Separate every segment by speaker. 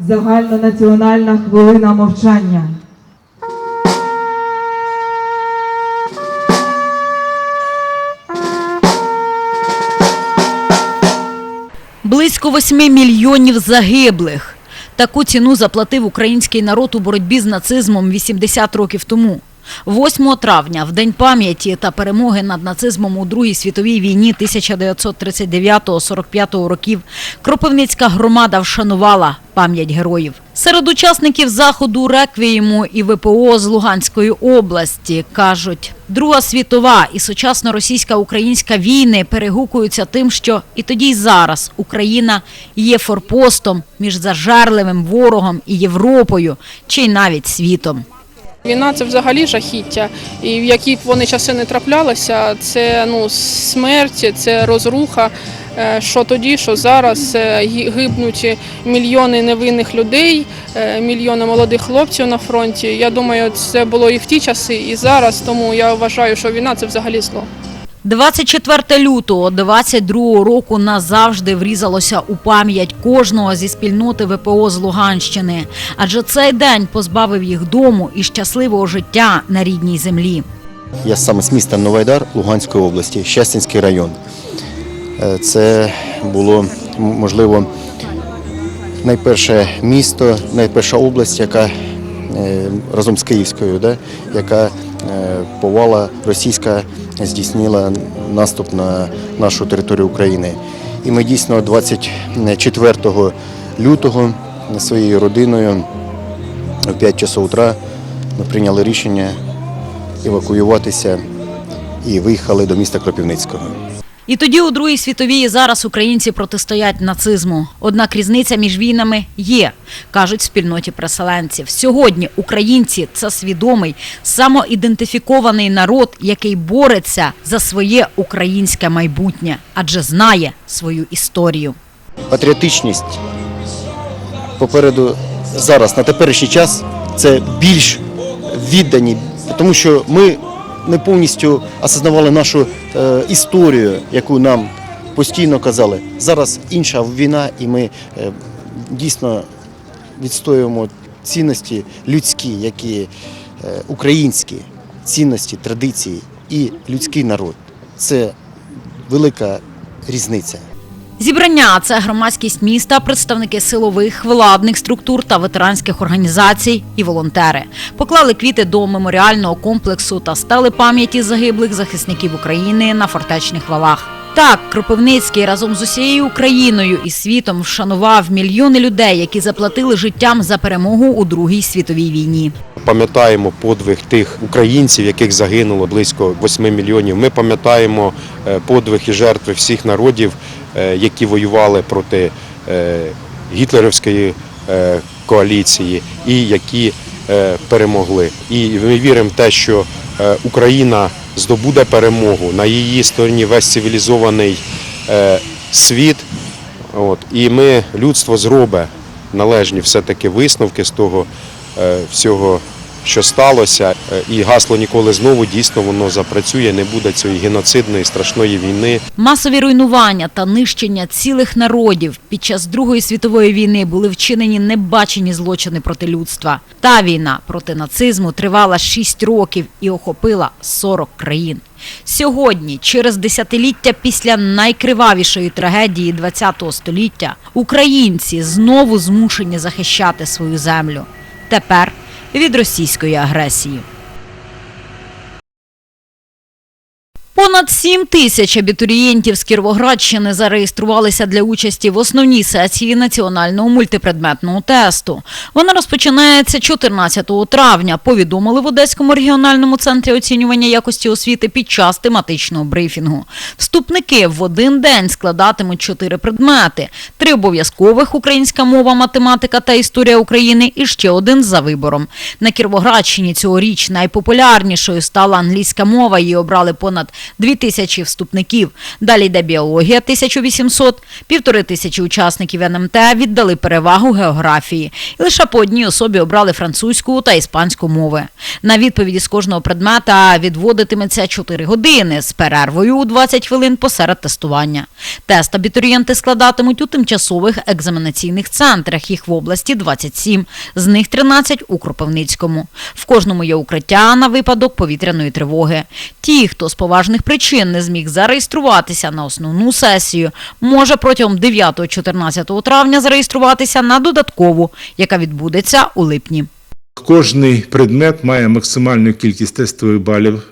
Speaker 1: Загальнонаціональна хвилина мовчання.
Speaker 2: Близько 8 мільйонів загиблих. Таку ціну заплатив український народ у боротьбі з нацизмом 80 років тому. 8 травня, в День пам'яті та перемоги над нацизмом у Другій світовій війні 1939-45 років, Кропивницька громада вшанувала пам'ять героїв. Серед учасників заходу реквієму і ВПО з Луганської області кажуть, Друга світова і сучасна російська-українська війни перегукуються тим, що і тоді, і зараз Україна є форпостом між зажерливим ворогом і Європою, чи й навіть світом.
Speaker 3: Війна це взагалі жахіття, і в які б вони часи не траплялися, це ну смерть, це розруха. Е, Що тоді, що зараз Е, гибнуть мільйони невинних людей, е, мільйони молодих хлопців на фронті. Я думаю, це було і в ті часи, і зараз. Тому я вважаю, що війна це взагалі зло.
Speaker 2: 24 лютого 22 року назавжди врізалося у пам'ять кожного зі спільноти ВПО з Луганщини, адже цей день позбавив їх дому і щасливого життя на рідній землі.
Speaker 4: Я саме з міста Новайдар Луганської області, Щастинський район. Е, Це було можливо найперше місто, найперша область, яка е, разом з Київською, да, яка повала російська здійснила наступ на нашу територію України. І ми дійсно 24 лютого своєю родиною в 5 часов утра ми прийняли рішення евакуюватися і виїхали до міста Кропивницького.
Speaker 2: І тоді у Другій світовій зараз українці протистоять нацизму. Однак різниця між війнами є, кажуть в спільноті переселенців. Сьогодні українці це свідомий, самоідентифікований народ, який бореться за своє українське майбутнє, адже знає свою історію.
Speaker 4: Патріотичність попереду зараз, на теперішній час, це більш віддані, тому що ми не повністю осознавали нашу е, історію, яку нам постійно казали. Зараз інша війна, і ми е, дійсно відстоюємо цінності людські, які е, українські цінності, традиції і людський народ. Це велика різниця.
Speaker 2: Зібрання це громадськість міста, представники силових, владних структур та ветеранських організацій і волонтери. Поклали квіти до меморіального комплексу та стали пам'яті загиблих захисників України на фортечних валах. Так, Кропивницький разом з усією Україною і світом вшанував мільйони людей, які заплатили життям за перемогу у Другій світовій війні.
Speaker 5: Пам'ятаємо подвиг тих українців, яких загинуло близько 8 мільйонів. Ми пам'ятаємо е, подвиг і жертви всіх народів, які воювали проти е, гітлерівської е, коаліції і які е, перемогли. І ми віримо в те, що е, Україна здобуде перемогу на її стороні весь цивілізований е, світ. От, і ми, людство зробить належні все-таки висновки з того е, всього, що сталося. Е, І гасло ніколи знову дійсно воно запрацює, не буде цієї геноцидної страшної війни.
Speaker 2: Масові руйнування та нищення цілих народів під час Другої світової війни були вчинені небачені злочини проти людства. Та війна проти нацизму тривала 6 років і охопила 40 країн. Сьогодні, через десятиліття після найкривавішої трагедії ХХ століття, українці знову змушені захищати свою землю. Тепер від російської агресії. Понад 7 тисяч абітурієнтів з Кіровоградщини зареєструвалися для участі в основній сесії національного мультипредметного тесту. Вона розпочинається 14 травня. Повідомили в Одеському регіональному центрі оцінювання якості освіти під час тематичного брифінгу. Вступники в один день складатимуть чотири предмети: три обов'язкових українська мова, математика та історія України, і ще один за вибором. На Кіровоградщині цьогоріч найпопулярнішою стала англійська мова. Її обрали понад 2 тисячі вступників. Далі йде біологія 1800, півтори тисячі учасників НМТ віддали перевагу географії. І лише по одній особі обрали французьку та іспанську мови. На відповіді з кожного предмета відводитиметься 4 години з перервою у 20 хвилин посеред тестування. Тест абітурієнти складатимуть у тимчасових екзаменаційних центрах. Їх в області 27, з них 13 у Кропивницькому. В кожному є укриття на випадок повітряної тривоги. Ті, хто з поважних причин не зміг зареєструватися на основну сесію, може протягом 9-14 травня зареєструватися на додаткову, яка відбудеться у липні.
Speaker 6: Кожний предмет має максимальну кількість тестових балів,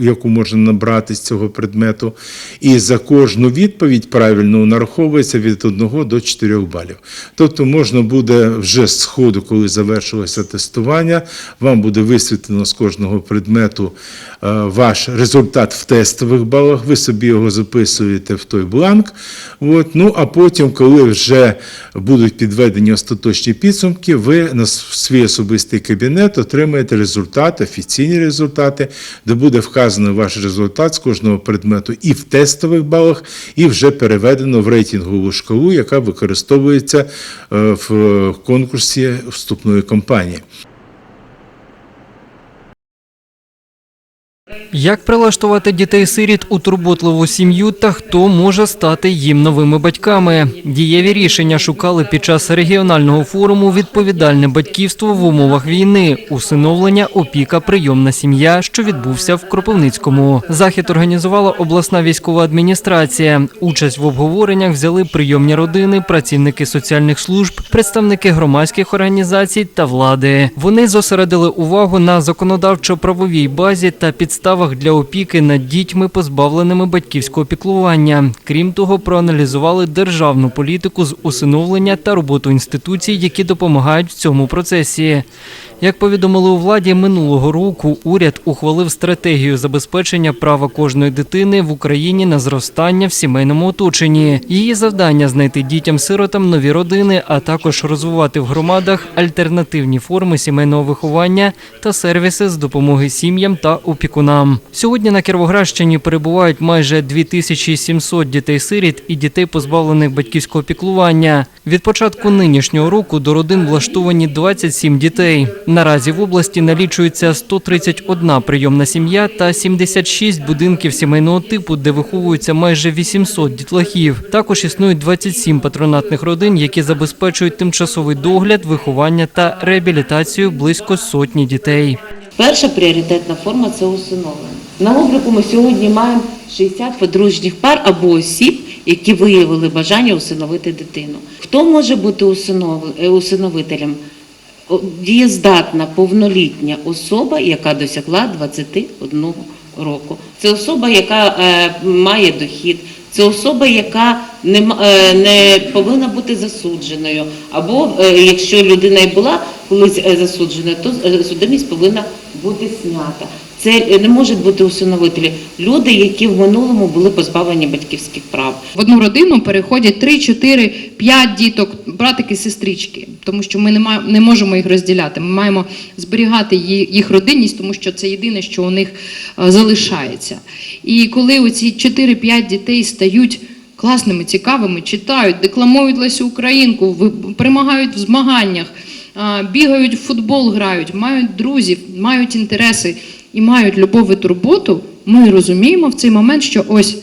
Speaker 6: яку можна набрати з цього предмету. І за кожну відповідь правильно нараховується від 1 до 4 балів. Тобто можна буде вже з ходу, коли завершилося тестування, вам буде висвітлено з кожного предмету е, ваш результат в тестових балах. Ви собі його записуєте в той бланк. От. Ну а потім, коли вже будуть підведені остаточні підсумки, ви на свій особистий кабінет отримаєте результати, офіційні результати, де буде вказано ваш результат з кожного предмету і в тестових балах, і вже переведено в рейтингову шкалу, яка використовується е, в конкурсі вступної кампанії.
Speaker 7: Як прилаштувати дітей-сиріт у турботливу сім'ю та хто може стати їм новими батьками? Дієві рішення шукали під час регіонального форуму Відповідальне батьківство в умовах війни, усиновлення, опіка, прийомна сім'я, що відбувся в Кропивницькому. Захід організувала обласна військова адміністрація. Участь в обговореннях взяли прийомні родини, працівники соціальних служб, представники громадських організацій та влади. Вони зосередили увагу на законодавчо-правовій базі та підставах для опіки над дітьми, позбавленими батьківського піклування. Крім того, проаналізували державну політику з усиновлення та роботу інституцій, які допомагають в цьому процесі. Як повідомили у владі минулого року, уряд ухвалив стратегію забезпечення права кожної дитини в Україні на зростання в сімейному оточенні. Її завдання знайти дітям-сиротам нові родини, а також розвивати в громадах альтернативні форми сімейного виховання та сервіси з допомоги сім'ям та опікунам. Сьогодні на Кіровоградщині перебувають майже 2700 дітей-сиріт і дітей, позбавлених батьківського піклування. Від початку нинішнього року до родин влаштовані 27 дітей. Наразі в області налічується 131 прийомна сім'я та 76 будинків сімейного типу, де виховуються майже 800 дітлахів. Також існують 27 патронатних родин, які забезпечують тимчасовий догляд, виховання та реабілітацію близько сотні дітей.
Speaker 8: Перша пріоритетна форма це усиновлення. На обліку ми сьогодні маємо 60 подружніх пар або осіб, які виявили бажання усиновити дитину. Хто може бути е, усиновителем? Дієздатна повнолітня особа, яка досягла 21 року. Це особа, яка е, має дохід. Це особа, яка не, е, не повинна бути засудженою. Або е, якщо людина і була колись засуджена, то судимість повинна бути знята. Це не можуть бути усиновителі. Люди, які в минулому були позбавлені батьківських прав.
Speaker 9: В одну родину переходять 3, 4, 5 діток, братики, сестрички, тому що ми не, ма- не можемо їх розділяти. Ми маємо зберігати їх родинність, тому що це єдине, що у них е, залишається. І коли оці 4-5 дітей стають класними, цікавими, читають, декламують Лесю Українку, перемагають в змаганнях, бігають в футбол, грають, мають друзів, мають інтереси і мають любов і турботу, ми розуміємо в цей момент, що ось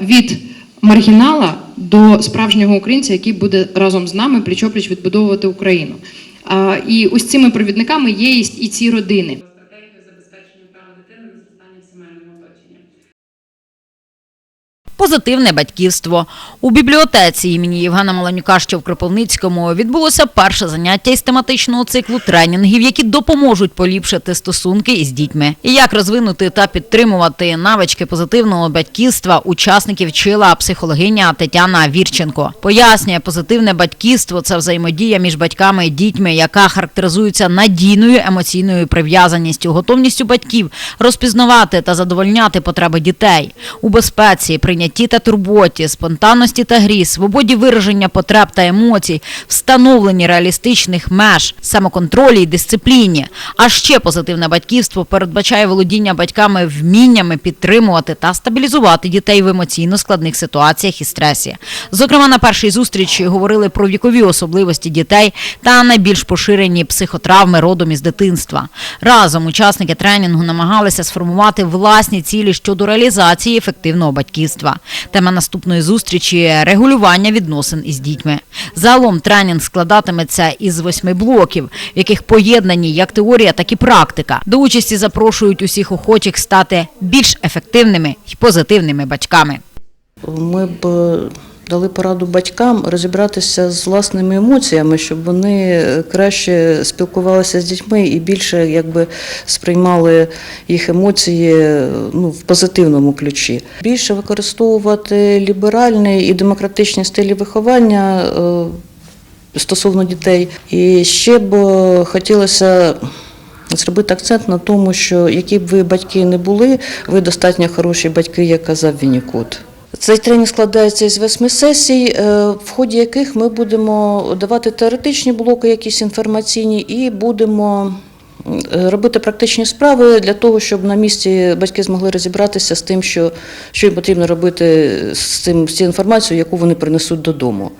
Speaker 9: від маргінала до справжнього українця, який буде разом з нами пліч-опліч відбудовувати Україну. І ось цими провідниками є і ці родини.
Speaker 10: стратегію забезпечення права дитини на зростання в сімейному оточенні.
Speaker 2: Позитивне батьківство у бібліотеці імені Євгена Маланюка, що в Кропивницькому, відбулося перше заняття із тематичного циклу тренінгів, які допоможуть поліпшити стосунки із дітьми. І як розвинути та підтримувати навички позитивного батьківства учасників вчила психологиня Тетяна Вірченко. Пояснює, позитивне батьківство це взаємодія між батьками і дітьми, яка характеризується надійною емоційною прив'язаністю, готовністю батьків розпізнавати та задовольняти потреби дітей у безпеці, прийнятті прийнятті та турботі, спонтанності та грі, свободі вираження потреб та емоцій, встановленні реалістичних меж, самоконтролі й дисципліні. А ще позитивне батьківство передбачає володіння батьками вміннями підтримувати та стабілізувати дітей в емоційно складних ситуаціях і стресі. Зокрема, на першій зустрічі говорили про вікові особливості дітей та найбільш поширені психотравми родом із дитинства. Разом учасники тренінгу намагалися сформувати власні цілі щодо реалізації ефективного батьківства. Тема наступної зустрічі регулювання відносин із дітьми. Загалом тренінг складатиметься із восьми блоків, в яких поєднані як теорія, так і практика. До участі запрошують усіх охочих стати більш ефективними й позитивними батьками.
Speaker 11: Ми б дали пораду батькам розібратися з власними емоціями, щоб вони краще спілкувалися з дітьми і більше якби сприймали їх емоції ну, в позитивному ключі. Більше використовувати ліберальний і демократичний стилі виховання е, стосовно дітей. І ще б е, хотілося. Зробити акцент на тому, що які б ви батьки не були, ви достатньо хороші батьки, як казав Віннікут. Цей тренінг складається із восьми сесій, е, в ході яких ми будемо давати теоретичні блоки, якісь інформаційні, і будемо е, робити практичні справи для того, щоб на місці батьки змогли розібратися з тим, що, що їм потрібно робити з цим з цією інформацією, яку вони принесуть додому.